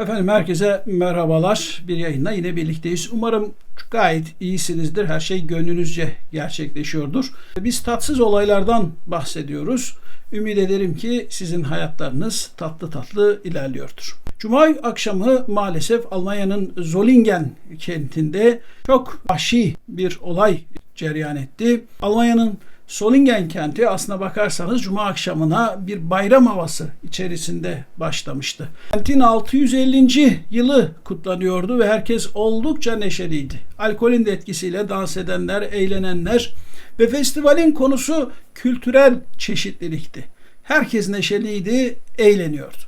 Efendim herkese merhabalar. Bir yayınla yine birlikteyiz. Umarım gayet iyisinizdir. Her şey gönlünüzce gerçekleşiyordur. Biz tatsız olaylardan bahsediyoruz. Ümit ederim ki sizin hayatlarınız tatlı tatlı ilerliyordur. Cuma akşamı maalesef Almanya'nın Zollingen kentinde çok vahşi bir olay cereyan etti. Almanya'nın Solingen kenti aslına bakarsanız Cuma akşamına bir bayram havası içerisinde başlamıştı. Kentin 650. yılı kutlanıyordu ve herkes oldukça neşeliydi. Alkolün de etkisiyle dans edenler, eğlenenler ve festivalin konusu kültürel çeşitlilikti. Herkes neşeliydi, eğleniyordu.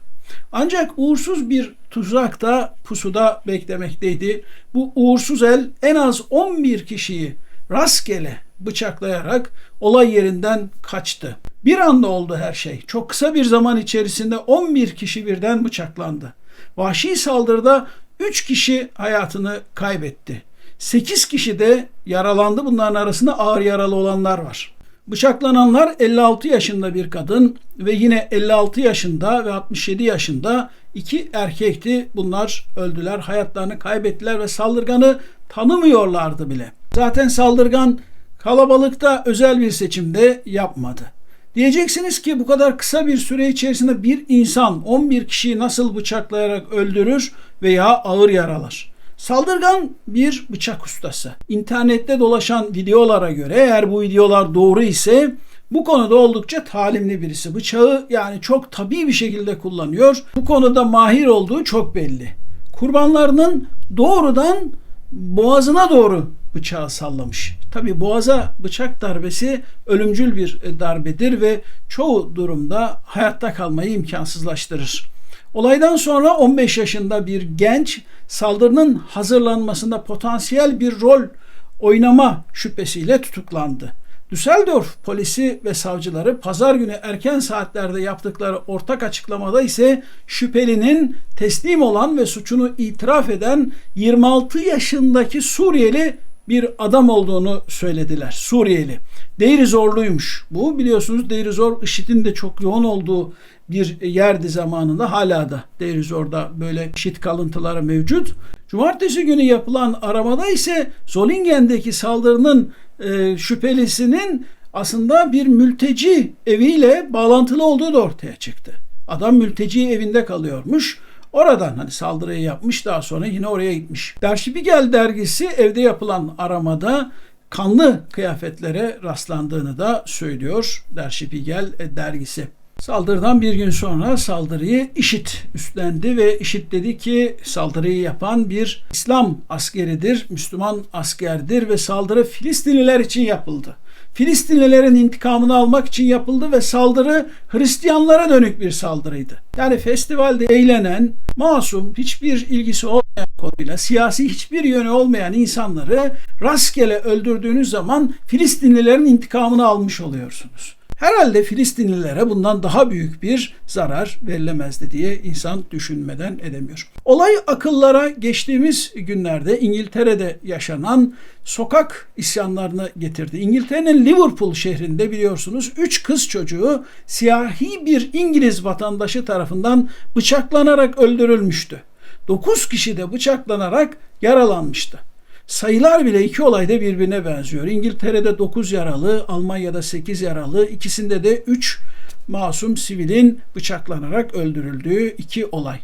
Ancak uğursuz bir tuzak da pusuda beklemekteydi. Bu uğursuz el en az 11 kişiyi rastgele bıçaklayarak olay yerinden kaçtı. Bir anda oldu her şey. Çok kısa bir zaman içerisinde 11 kişi birden bıçaklandı. Vahşi saldırıda 3 kişi hayatını kaybetti. 8 kişi de yaralandı. Bunların arasında ağır yaralı olanlar var. Bıçaklananlar 56 yaşında bir kadın ve yine 56 yaşında ve 67 yaşında iki erkekti. Bunlar öldüler, hayatlarını kaybettiler ve saldırganı tanımıyorlardı bile. Zaten saldırgan kalabalıkta özel bir seçimde yapmadı. Diyeceksiniz ki bu kadar kısa bir süre içerisinde bir insan 11 kişiyi nasıl bıçaklayarak öldürür veya ağır yaralar? Saldırgan bir bıçak ustası. İnternette dolaşan videolara göre eğer bu videolar doğru ise bu konuda oldukça talimli birisi. Bıçağı yani çok tabii bir şekilde kullanıyor. Bu konuda mahir olduğu çok belli. Kurbanlarının doğrudan boğazına doğru bıçağı sallamış. Tabi boğaza bıçak darbesi ölümcül bir darbedir ve çoğu durumda hayatta kalmayı imkansızlaştırır. Olaydan sonra 15 yaşında bir genç saldırının hazırlanmasında potansiyel bir rol oynama şüphesiyle tutuklandı. Düsseldorf polisi ve savcıları pazar günü erken saatlerde yaptıkları ortak açıklamada ise şüphelinin teslim olan ve suçunu itiraf eden 26 yaşındaki Suriyeli bir adam olduğunu söylediler. Suriyeli. Değeri zorluymuş. Bu biliyorsunuz Değeri zor IŞİD'in de çok yoğun olduğu bir yerdi zamanında hala da Değeri zorda böyle IŞİD kalıntıları mevcut. Cumartesi günü yapılan aramada ise Zolingen'deki saldırının e, şüphelisinin aslında bir mülteci eviyle bağlantılı olduğu da ortaya çıktı. Adam mülteci evinde kalıyormuş. Oradan hani saldırıyı yapmış daha sonra yine oraya gitmiş. Der Spiegel dergisi evde yapılan aramada kanlı kıyafetlere rastlandığını da söylüyor Der Spiegel dergisi. Saldırıdan bir gün sonra saldırıyı IŞİD üstlendi ve IŞİD dedi ki saldırıyı yapan bir İslam askeridir, Müslüman askerdir ve saldırı Filistinliler için yapıldı. Filistinlilerin intikamını almak için yapıldı ve saldırı Hristiyanlara dönük bir saldırıydı. Yani festivalde eğlenen, masum, hiçbir ilgisi olmayan konuyla, siyasi hiçbir yönü olmayan insanları rastgele öldürdüğünüz zaman Filistinlilerin intikamını almış oluyorsunuz. Herhalde Filistinlilere bundan daha büyük bir zarar verilemezdi diye insan düşünmeden edemiyor. Olay akıllara geçtiğimiz günlerde İngiltere'de yaşanan sokak isyanlarını getirdi. İngiltere'nin Liverpool şehrinde biliyorsunuz 3 kız çocuğu siyahi bir İngiliz vatandaşı tarafından bıçaklanarak öldürülmüştü. 9 kişi de bıçaklanarak yaralanmıştı. Sayılar bile iki olayda birbirine benziyor. İngiltere'de 9 yaralı, Almanya'da 8 yaralı, ikisinde de 3 masum sivilin bıçaklanarak öldürüldüğü iki olay.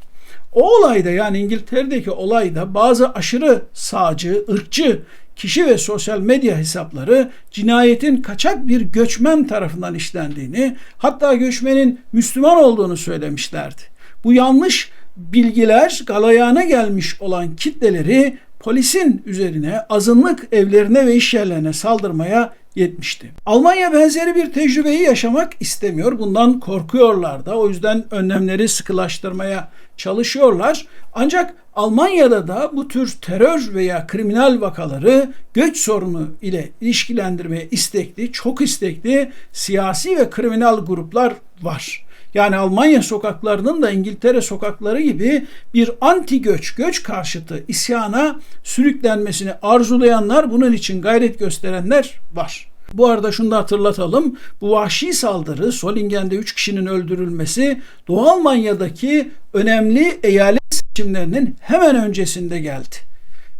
O olayda yani İngiltere'deki olayda bazı aşırı sağcı, ırkçı kişi ve sosyal medya hesapları cinayetin kaçak bir göçmen tarafından işlendiğini, hatta göçmenin Müslüman olduğunu söylemişlerdi. Bu yanlış bilgiler galayana gelmiş olan kitleleri polisin üzerine, azınlık evlerine ve iş yerlerine saldırmaya yetmişti. Almanya benzeri bir tecrübeyi yaşamak istemiyor. Bundan korkuyorlar da. O yüzden önlemleri sıkılaştırmaya çalışıyorlar. Ancak Almanya'da da bu tür terör veya kriminal vakaları göç sorunu ile ilişkilendirmeye istekli, çok istekli siyasi ve kriminal gruplar var. Yani Almanya sokaklarının da İngiltere sokakları gibi bir anti göç, göç karşıtı isyana sürüklenmesini arzulayanlar, bunun için gayret gösterenler var. Bu arada şunu da hatırlatalım. Bu vahşi saldırı Solingen'de 3 kişinin öldürülmesi Doğu Almanya'daki önemli eyalet seçimlerinin hemen öncesinde geldi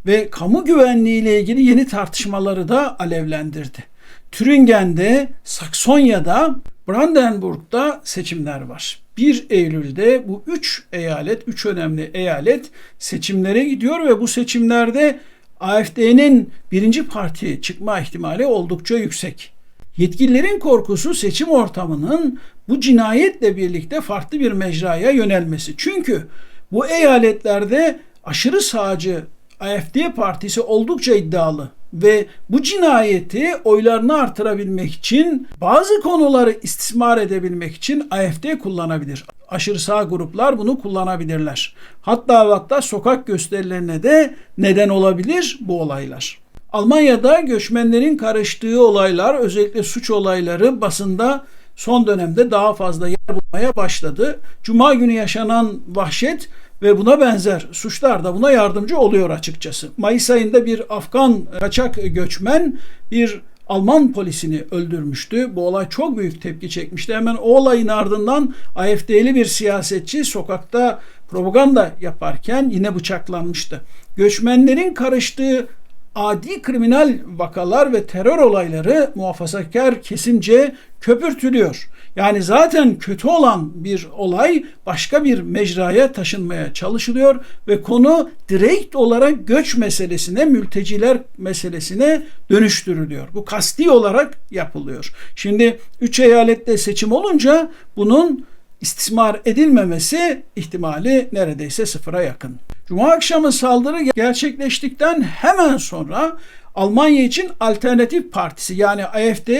ve kamu güvenliği ile ilgili yeni tartışmaları da alevlendirdi. Türingen'de, Saksonya'da, Brandenburg'da seçimler var. 1 Eylül'de bu üç eyalet, üç önemli eyalet seçimlere gidiyor ve bu seçimlerde AFD'nin birinci partiye çıkma ihtimali oldukça yüksek. Yetkililerin korkusu seçim ortamının bu cinayetle birlikte farklı bir mecraya yönelmesi. Çünkü bu eyaletlerde aşırı sağcı AFD partisi oldukça iddialı ve bu cinayeti oylarını artırabilmek için bazı konuları istismar edebilmek için AFD kullanabilir. Aşırı sağ gruplar bunu kullanabilirler. Hatta hatta sokak gösterilerine de neden olabilir bu olaylar. Almanya'da göçmenlerin karıştığı olaylar, özellikle suç olayları basında son dönemde daha fazla yer bulmaya başladı. Cuma günü yaşanan vahşet ve buna benzer suçlar da buna yardımcı oluyor açıkçası. Mayıs ayında bir Afgan kaçak göçmen bir Alman polisini öldürmüştü. Bu olay çok büyük tepki çekmişti. Hemen o olayın ardından AFD'li bir siyasetçi sokakta propaganda yaparken yine bıçaklanmıştı. Göçmenlerin karıştığı adi kriminal vakalar ve terör olayları muhafazakar kesimce köpürtülüyor. Yani zaten kötü olan bir olay başka bir mecraya taşınmaya çalışılıyor ve konu direkt olarak göç meselesine, mülteciler meselesine dönüştürülüyor. Bu kasti olarak yapılıyor. Şimdi üç eyalette seçim olunca bunun istismar edilmemesi ihtimali neredeyse sıfıra yakın. Cuma akşamı saldırı gerçekleştikten hemen sonra Almanya için Alternatif Partisi yani AFD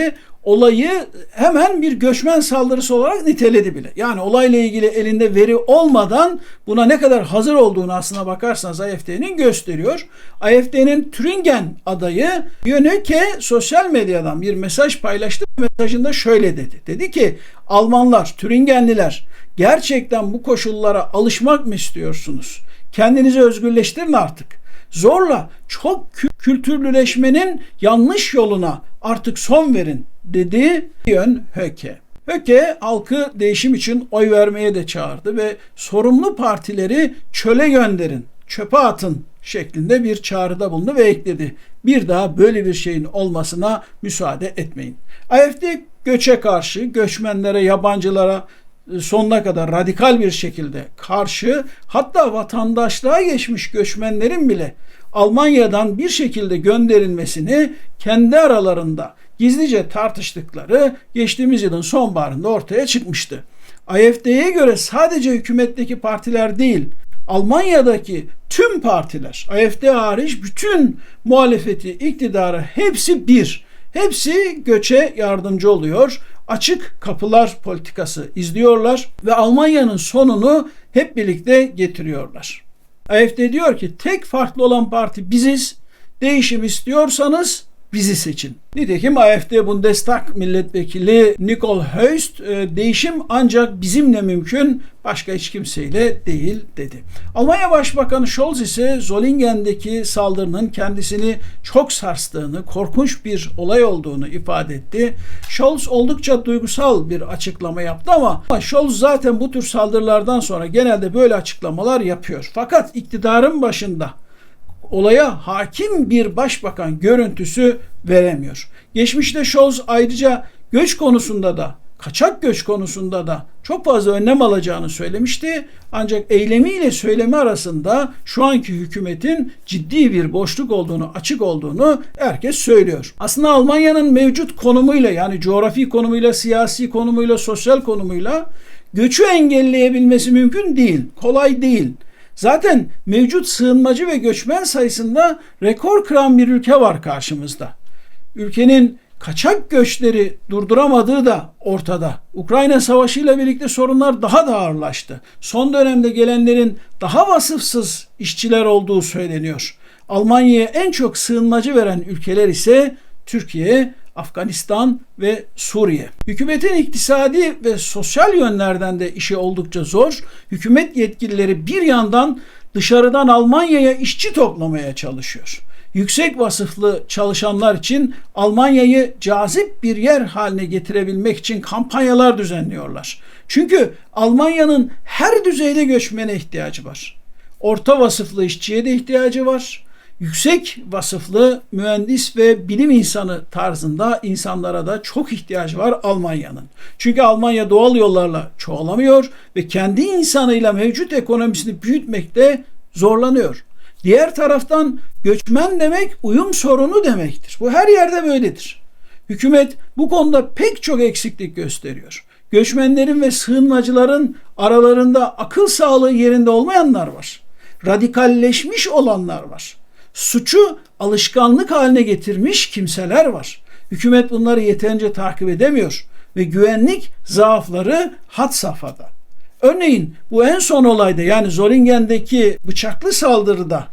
olayı hemen bir göçmen saldırısı olarak niteledi bile. Yani olayla ilgili elinde veri olmadan buna ne kadar hazır olduğunu aslına bakarsanız AFD'nin gösteriyor. AFD'nin Türingen adayı Yönöke sosyal medyadan bir mesaj paylaştı. Mesajında şöyle dedi. Dedi ki Almanlar, Türingenliler gerçekten bu koşullara alışmak mı istiyorsunuz? Kendinizi özgürleştirin artık. Zorla çok kültürlüleşmenin yanlış yoluna artık son verin dedi Yön Höke. Höke halkı değişim için oy vermeye de çağırdı ve sorumlu partileri çöle gönderin, çöpe atın şeklinde bir çağrıda bulundu ve ekledi. Bir daha böyle bir şeyin olmasına müsaade etmeyin. AFD göçe karşı, göçmenlere, yabancılara sonuna kadar radikal bir şekilde karşı hatta vatandaşlığa geçmiş göçmenlerin bile Almanya'dan bir şekilde gönderilmesini kendi aralarında gizlice tartıştıkları geçtiğimiz yılın sonbaharında ortaya çıkmıştı. AFD'ye göre sadece hükümetteki partiler değil, Almanya'daki tüm partiler, AFD hariç bütün muhalefeti, iktidarı hepsi bir. Hepsi göçe yardımcı oluyor. Açık kapılar politikası izliyorlar ve Almanya'nın sonunu hep birlikte getiriyorlar. AFD diyor ki tek farklı olan parti biziz. Değişim istiyorsanız bizi seçin. Nitekim AFD Bundestag milletvekili Nicole Höst e, değişim ancak bizimle mümkün başka hiç kimseyle değil dedi. Almanya Başbakanı Scholz ise Zolingen'deki saldırının kendisini çok sarstığını, korkunç bir olay olduğunu ifade etti. Scholz oldukça duygusal bir açıklama yaptı ama Scholz zaten bu tür saldırılardan sonra genelde böyle açıklamalar yapıyor. Fakat iktidarın başında olaya hakim bir başbakan görüntüsü veremiyor. Geçmişte Scholz ayrıca göç konusunda da kaçak göç konusunda da çok fazla önlem alacağını söylemişti. Ancak eylemiyle söylemi arasında şu anki hükümetin ciddi bir boşluk olduğunu, açık olduğunu herkes söylüyor. Aslında Almanya'nın mevcut konumuyla yani coğrafi konumuyla, siyasi konumuyla, sosyal konumuyla göçü engelleyebilmesi mümkün değil. Kolay değil. Zaten mevcut sığınmacı ve göçmen sayısında rekor kıran bir ülke var karşımızda. Ülkenin kaçak göçleri durduramadığı da ortada. Ukrayna Savaşı ile birlikte sorunlar daha da ağırlaştı. Son dönemde gelenlerin daha vasıfsız işçiler olduğu söyleniyor. Almanya'ya en çok sığınmacı veren ülkeler ise Türkiye, Afganistan ve Suriye. Hükümetin iktisadi ve sosyal yönlerden de işi oldukça zor. Hükümet yetkilileri bir yandan dışarıdan Almanya'ya işçi toplamaya çalışıyor. Yüksek vasıflı çalışanlar için Almanya'yı cazip bir yer haline getirebilmek için kampanyalar düzenliyorlar. Çünkü Almanya'nın her düzeyde göçmene ihtiyacı var. orta vasıflı işçiye de ihtiyacı var. Yüksek vasıflı mühendis ve bilim insanı tarzında insanlara da çok ihtiyacı var Almanya'nın. Çünkü Almanya doğal yollarla çoğalamıyor ve kendi insanıyla mevcut ekonomisini büyütmekte zorlanıyor. Diğer taraftan göçmen demek uyum sorunu demektir. Bu her yerde böyledir. Hükümet bu konuda pek çok eksiklik gösteriyor. Göçmenlerin ve sığınmacıların aralarında akıl sağlığı yerinde olmayanlar var. Radikalleşmiş olanlar var. Suçu alışkanlık haline getirmiş kimseler var. Hükümet bunları yeterince takip edemiyor ve güvenlik zaafları had safhada. Örneğin bu en son olayda yani Zoringen'deki bıçaklı saldırıda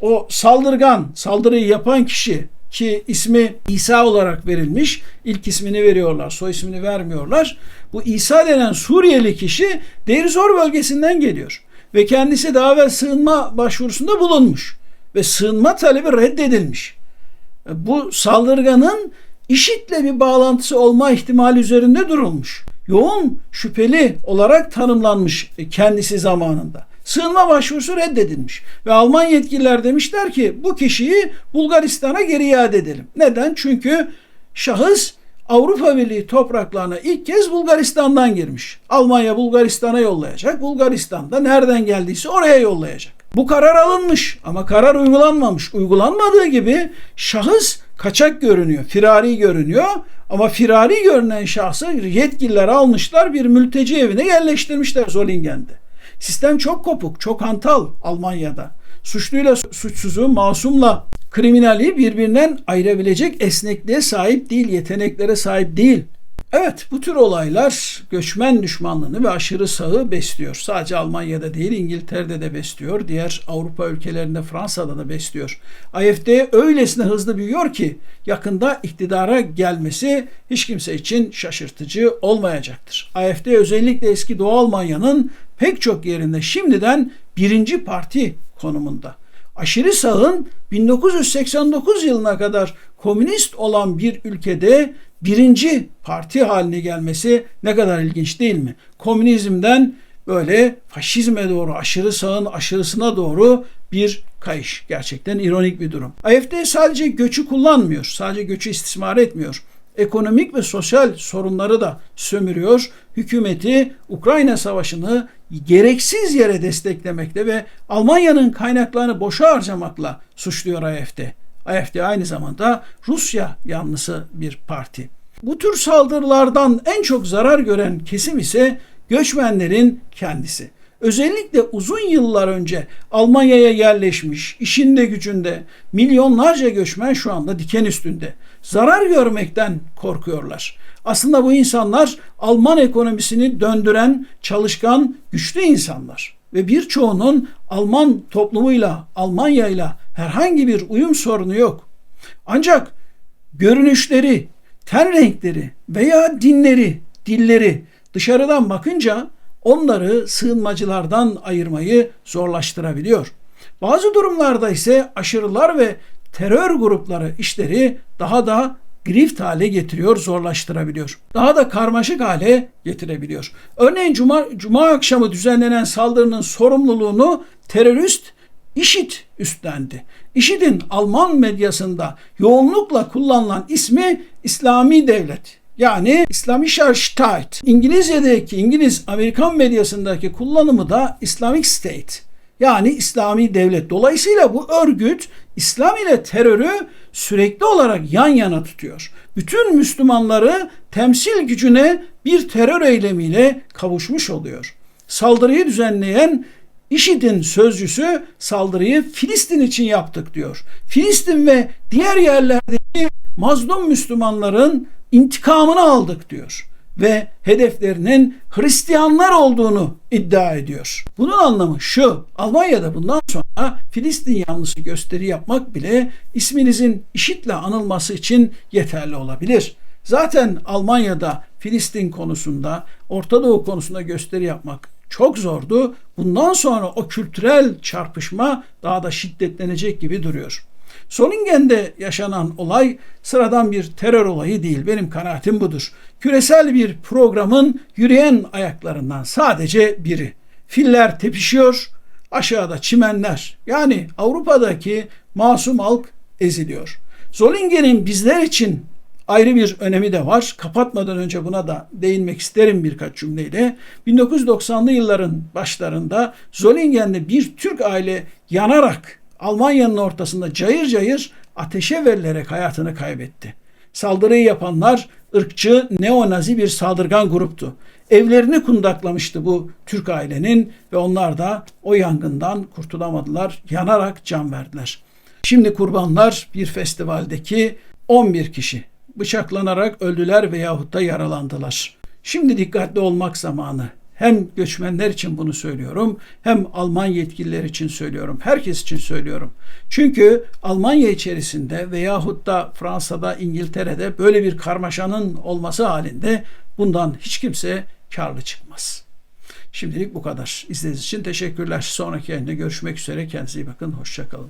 o saldırgan, saldırıyı yapan kişi ki ismi İsa olarak verilmiş. İlk ismini veriyorlar, soy ismini vermiyorlar. Bu İsa denen Suriyeli kişi Deir Zor bölgesinden geliyor. Ve kendisi daha evvel sığınma başvurusunda bulunmuş. Ve sığınma talebi reddedilmiş. Bu saldırganın IŞİD'le bir bağlantısı olma ihtimali üzerinde durulmuş. Yoğun şüpheli olarak tanımlanmış kendisi zamanında. Sığınma başvurusu reddedilmiş ve Alman yetkililer demişler ki bu kişiyi Bulgaristan'a geri iade edelim. Neden? Çünkü şahıs Avrupa Birliği topraklarına ilk kez Bulgaristan'dan girmiş. Almanya Bulgaristan'a yollayacak. Bulgaristan da nereden geldiyse oraya yollayacak. Bu karar alınmış ama karar uygulanmamış. Uygulanmadığı gibi şahıs kaçak görünüyor, firari görünüyor ama firari görünen şahsı yetkililer almışlar bir mülteci evine yerleştirmişler Zolingen'de. Sistem çok kopuk, çok hantal Almanya'da. Suçluyla suçsuzu, masumla kriminali birbirinden ayırabilecek esnekliğe sahip değil, yeteneklere sahip değil. Evet bu tür olaylar göçmen düşmanlığını ve aşırı sağı besliyor. Sadece Almanya'da değil İngiltere'de de besliyor. Diğer Avrupa ülkelerinde Fransa'da da besliyor. AFD öylesine hızlı büyüyor ki yakında iktidara gelmesi hiç kimse için şaşırtıcı olmayacaktır. AFD özellikle eski Doğu Almanya'nın pek çok yerinde şimdiden birinci parti konumunda. Aşırı sağın 1989 yılına kadar komünist olan bir ülkede birinci parti haline gelmesi ne kadar ilginç değil mi? Komünizmden böyle faşizme doğru, aşırı sağın aşırısına doğru bir kayış. Gerçekten ironik bir durum. AFD sadece göçü kullanmıyor, sadece göçü istismar etmiyor ekonomik ve sosyal sorunları da sömürüyor. Hükümeti Ukrayna Savaşı'nı gereksiz yere desteklemekle ve Almanya'nın kaynaklarını boşa harcamakla suçluyor AFD. AFD aynı zamanda Rusya yanlısı bir parti. Bu tür saldırılardan en çok zarar gören kesim ise göçmenlerin kendisi. Özellikle uzun yıllar önce Almanya'ya yerleşmiş, işinde gücünde milyonlarca göçmen şu anda diken üstünde. Zarar görmekten korkuyorlar. Aslında bu insanlar Alman ekonomisini döndüren, çalışkan, güçlü insanlar ve birçoğunun Alman toplumuyla, Almanya'yla herhangi bir uyum sorunu yok. Ancak görünüşleri, ten renkleri veya dinleri, dilleri dışarıdan bakınca onları sığınmacılardan ayırmayı zorlaştırabiliyor. Bazı durumlarda ise aşırılar ve terör grupları işleri daha da grift hale getiriyor, zorlaştırabiliyor. Daha da karmaşık hale getirebiliyor. Örneğin Cuma, Cuma akşamı düzenlenen saldırının sorumluluğunu terörist IŞİD üstlendi. IŞİD'in Alman medyasında yoğunlukla kullanılan ismi İslami Devlet. Yani Islamischer Staat. İngilizce'deki İngiliz Amerikan medyasındaki kullanımı da Islamic State. Yani İslami devlet. Dolayısıyla bu örgüt İslam ile terörü sürekli olarak yan yana tutuyor. Bütün Müslümanları temsil gücüne bir terör eylemiyle kavuşmuş oluyor. Saldırıyı düzenleyen IŞİD'in sözcüsü saldırıyı Filistin için yaptık diyor. Filistin ve diğer yerlerdeki mazlum Müslümanların intikamını aldık diyor ve hedeflerinin Hristiyanlar olduğunu iddia ediyor. Bunun anlamı şu, Almanya'da bundan sonra Filistin yanlısı gösteri yapmak bile isminizin IŞİD'le anılması için yeterli olabilir. Zaten Almanya'da Filistin konusunda, Orta Doğu konusunda gösteri yapmak çok zordu. Bundan sonra o kültürel çarpışma daha da şiddetlenecek gibi duruyor. Solingen'de yaşanan olay sıradan bir terör olayı değil. Benim kanaatim budur. Küresel bir programın yürüyen ayaklarından sadece biri. Filler tepişiyor. Aşağıda çimenler. Yani Avrupa'daki masum halk eziliyor. Zollingen'in bizler için ayrı bir önemi de var. Kapatmadan önce buna da değinmek isterim birkaç cümleyle. 1990'lı yılların başlarında Zollingen'de bir Türk aile yanarak Almanya'nın ortasında cayır cayır ateşe verilerek hayatını kaybetti. Saldırıyı yapanlar ırkçı, neonazi bir saldırgan gruptu. Evlerini kundaklamıştı bu Türk ailenin ve onlar da o yangından kurtulamadılar. Yanarak can verdiler. Şimdi kurbanlar bir festivaldeki 11 kişi bıçaklanarak öldüler veyahut da yaralandılar. Şimdi dikkatli olmak zamanı. Hem göçmenler için bunu söylüyorum, hem Alman yetkililer için söylüyorum, herkes için söylüyorum. Çünkü Almanya içerisinde veyahut da Fransa'da, İngiltere'de böyle bir karmaşanın olması halinde bundan hiç kimse karlı çıkmaz. Şimdilik bu kadar. İzlediğiniz için teşekkürler. Sonraki yayında görüşmek üzere. Kendinize iyi bakın. Hoşçakalın.